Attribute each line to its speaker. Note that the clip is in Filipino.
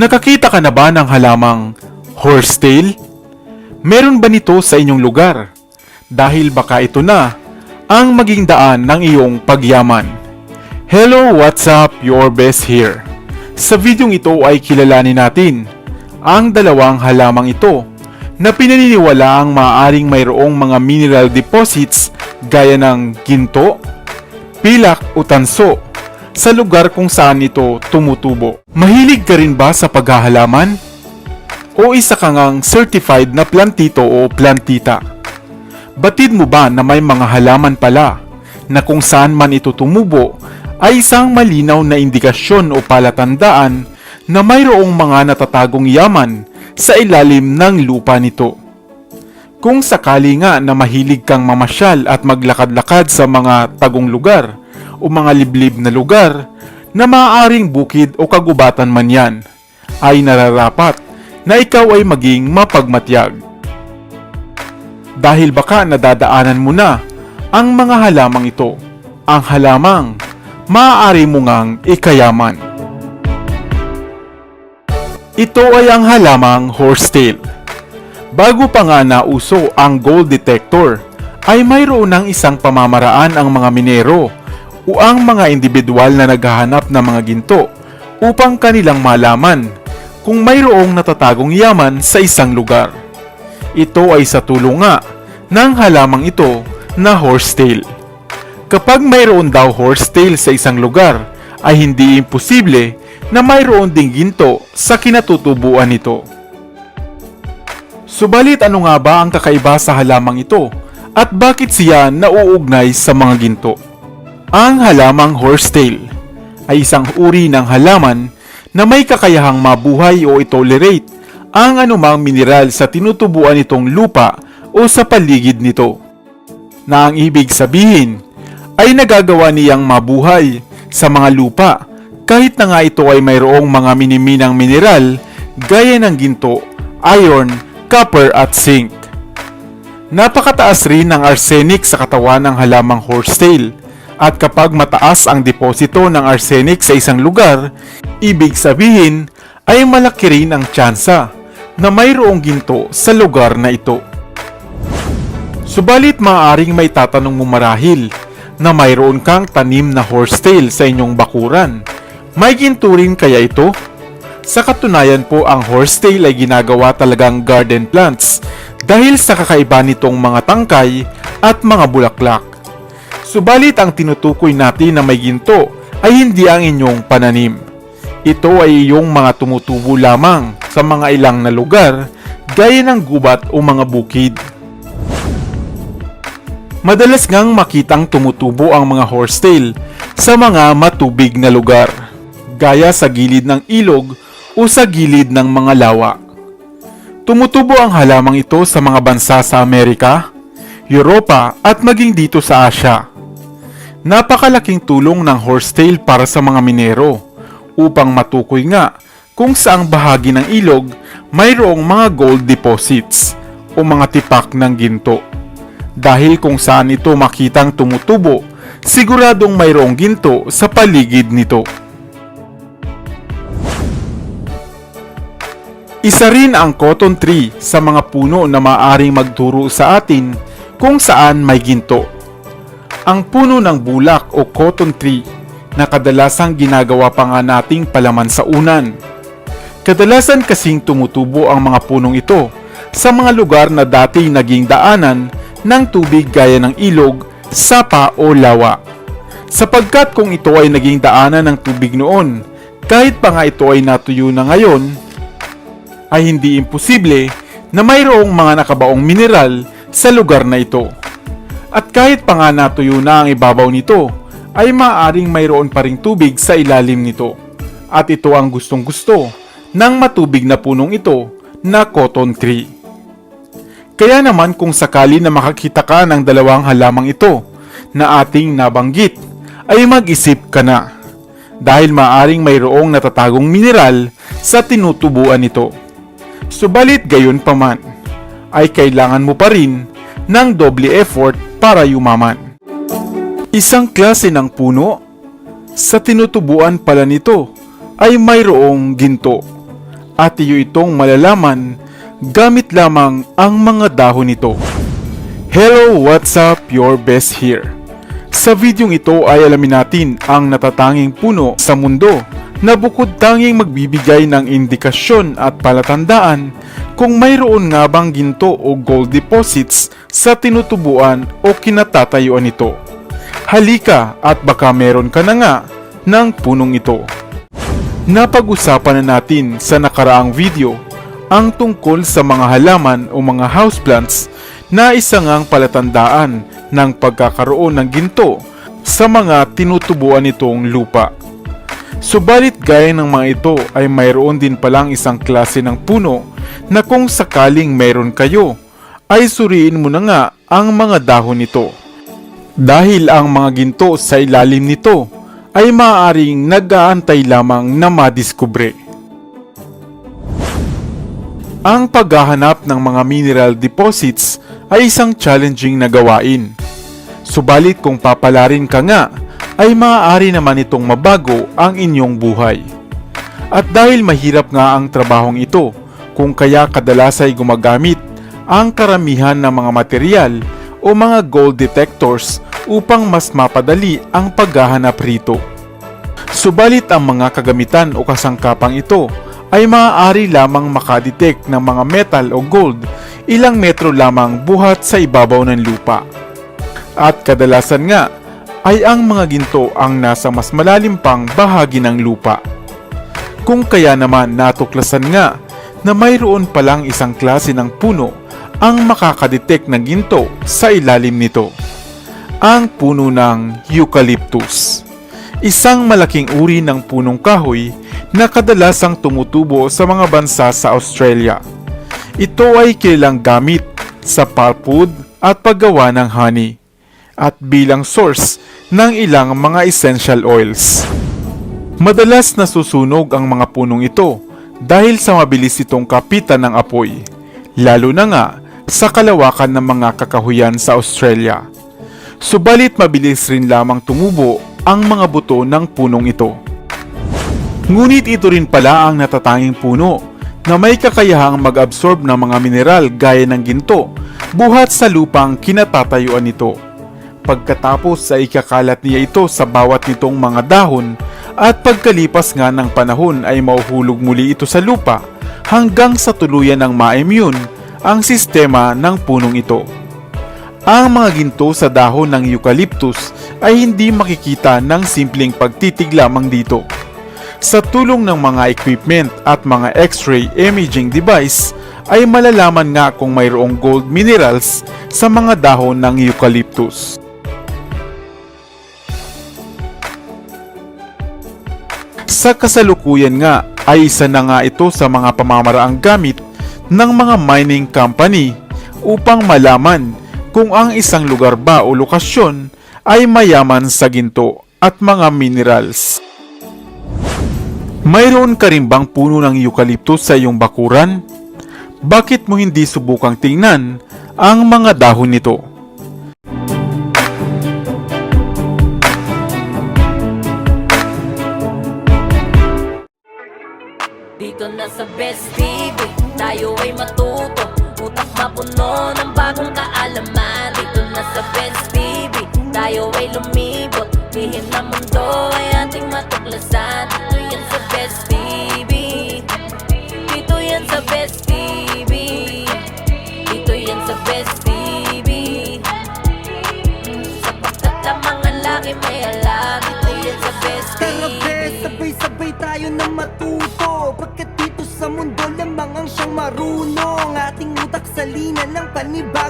Speaker 1: Nakakita ka na ba ng halamang horsetail? Meron ba nito sa inyong lugar? Dahil baka ito na ang maging daan ng iyong pagyaman. Hello, what's up? Your best here. Sa videong ito ay kilalanin natin ang dalawang halamang ito na pinaniniwala ang maaaring mayroong mga mineral deposits gaya ng ginto, pilak o tanso sa lugar kung saan ito tumutubo. Mahilig ka rin ba sa paghahalaman? O isa ka ngang certified na plantito o plantita? Batid mo ba na may mga halaman pala na kung saan man ito tumubo ay isang malinaw na indikasyon o palatandaan na mayroong mga natatagong yaman sa ilalim ng lupa nito. Kung sakali nga na mahilig kang mamasyal at maglakad-lakad sa mga tagong lugar o mga liblib na lugar na maaaring bukid o kagubatan man yan, ay nararapat na ikaw ay maging mapagmatyag. Dahil baka nadadaanan mo na ang mga halamang ito, ang halamang maaari mo ngang ikayaman. Ito ay ang halamang horsetail. Bago pa nga nauso ang gold detector, ay mayroon ng isang pamamaraan ang mga minero o ang mga individual na naghahanap ng mga ginto upang kanilang malaman kung mayroong natatagong yaman sa isang lugar. Ito ay sa tulong nga ng halamang ito na horsetail. Kapag mayroon daw horsetail sa isang lugar, ay hindi imposible na mayroon ding ginto sa kinatutubuan nito. Subalit ano nga ba ang kakaiba sa halamang ito at bakit siya nauugnay sa mga ginto? Ang halamang horsetail ay isang uri ng halaman na may kakayahang mabuhay o itolerate ang anumang mineral sa tinutubuan nitong lupa o sa paligid nito. Na ang ibig sabihin ay nagagawa niyang mabuhay sa mga lupa kahit na nga ito ay mayroong mga miniminang mineral gaya ng ginto, iron, copper at zinc. Napakataas rin ng arsenic sa katawan ng halamang horsetail at kapag mataas ang deposito ng arsenic sa isang lugar, ibig sabihin ay malaki rin ang tsansa na mayroong ginto sa lugar na ito. Subalit maaaring may tatanong mo marahil na mayroon kang tanim na horsetail sa inyong bakuran. May ginto rin kaya ito? Sa katunayan po ang horsetail ay ginagawa talagang garden plants dahil sa kakaiba nitong mga tangkay at mga bulaklak. Subalit ang tinutukoy natin na may ginto ay hindi ang inyong pananim. Ito ay iyong mga tumutubo lamang sa mga ilang na lugar gaya ng gubat o mga bukid. Madalas ngang makitang tumutubo ang mga horsetail sa mga matubig na lugar, gaya sa gilid ng ilog o sa gilid ng mga lawa. Tumutubo ang halamang ito sa mga bansa sa Amerika, Europa at maging dito sa Asya. Napakalaking tulong ng horsetail para sa mga minero upang matukoy nga kung saang bahagi ng ilog mayroong mga gold deposits o mga tipak ng ginto. Dahil kung saan ito makitang tumutubo, siguradong mayroong ginto sa paligid nito. Isa rin ang cotton tree sa mga puno na maaring magturo sa atin kung saan may ginto. Ang puno ng bulak o cotton tree na kadalasang ginagawa pa nga nating palaman sa unan. Kadalasan kasing tumutubo ang mga punong ito sa mga lugar na dati naging daanan ng tubig gaya ng ilog, sapa o lawa. Sapagkat kung ito ay naging daanan ng tubig noon, kahit pa nga ito ay natuyo na ngayon, ay hindi imposible na mayroong mga nakabaong mineral sa lugar na ito. At kahit pa nga natuyo na ang ibabaw nito, ay maaaring mayroon pa ring tubig sa ilalim nito. At ito ang gustong gusto ng matubig na punong ito na cotton tree. Kaya naman kung sakali na makakita ka ng dalawang halamang ito na ating nabanggit, ay mag-isip ka na. Dahil maaring mayroong natatagong mineral sa tinutubuan nito. Subalit gayon pa man, ay kailangan mo pa rin ng doble effort para yumaman. Isang klase ng puno, sa tinutubuan pala nito ay mayroong ginto. at iyo itong malalaman gamit lamang ang mga dahon nito. Hello, what's up? Your best here. Sa videong ito ay alamin natin ang natatanging puno sa mundo na bukod tanging magbibigay ng indikasyon at palatandaan kung mayroon nga bang ginto o gold deposits sa tinutubuan o kinatatayuan nito. Halika at baka meron ka na nga ng punong ito. Napag-usapan na natin sa nakaraang video ang tungkol sa mga halaman o mga houseplants na isa ngang palatandaan ng pagkakaroon ng ginto sa mga tinutubuan nitong lupa. Subalit gaya ng mga ito ay mayroon din palang isang klase ng puno na kung sakaling mayroon kayo ay suriin mo na nga ang mga dahon nito. Dahil ang mga ginto sa ilalim nito ay maaaring nag-aantay lamang na madiskubre. Ang paghahanap ng mga mineral deposits ay isang challenging na gawain. Subalit kung papalarin ka nga, ay maaari naman itong mabago ang inyong buhay. At dahil mahirap nga ang trabahong ito, kung kaya kadalas ay gumagamit ang karamihan ng mga material o mga gold detectors upang mas mapadali ang paghahanap rito. Subalit ang mga kagamitan o kasangkapang ito ay maaari lamang makadetect ng mga metal o gold ilang metro lamang buhat sa ibabaw ng lupa. At kadalasan nga ay ang mga ginto ang nasa mas malalim pang bahagi ng lupa. Kung kaya naman natuklasan nga na mayroon palang isang klase ng puno ang makakadetect ng ginto sa ilalim nito. Ang puno ng eucalyptus. Isang malaking uri ng punong kahoy na kadalasang tumutubo sa mga bansa sa Australia. Ito ay kilalang gamit sa pulpwood at paggawa ng honey at bilang source ng ilang mga essential oils. Madalas nasusunog ang mga punong ito dahil sa mabilis itong kapitan ng apoy, lalo na nga sa kalawakan ng mga kakahuyan sa Australia. Subalit mabilis rin lamang tumubo ang mga buto ng punong ito. Ngunit ito rin pala ang natatanging puno na may kakayahang mag-absorb ng mga mineral gaya ng ginto buhat sa lupang kinatatayuan nito. Pagkatapos ay ikakalat niya ito sa bawat nitong mga dahon at pagkalipas nga ng panahon ay mauhulog muli ito sa lupa hanggang sa tuluyan ng ma-immune ang sistema ng punong ito. Ang mga ginto sa dahon ng eucalyptus ay hindi makikita ng simpleng pagtitig lamang dito. Sa tulong ng mga equipment at mga x-ray imaging device ay malalaman nga kung mayroong gold minerals sa mga dahon ng eucalyptus. Sa kasalukuyan nga ay isa na nga ito sa mga pamamaraang gamit ng mga mining company upang malaman kung ang isang lugar ba o lokasyon ay mayaman sa ginto at mga minerals. Mayroon ka rin bang puno ng eucalyptus sa iyong bakuran? Bakit mo hindi subukang tingnan ang mga dahon nito?
Speaker 2: Mapuno ng bagong kaalaman. Dito na sa Best TV, tayo ay lumibot
Speaker 3: Pagkat dito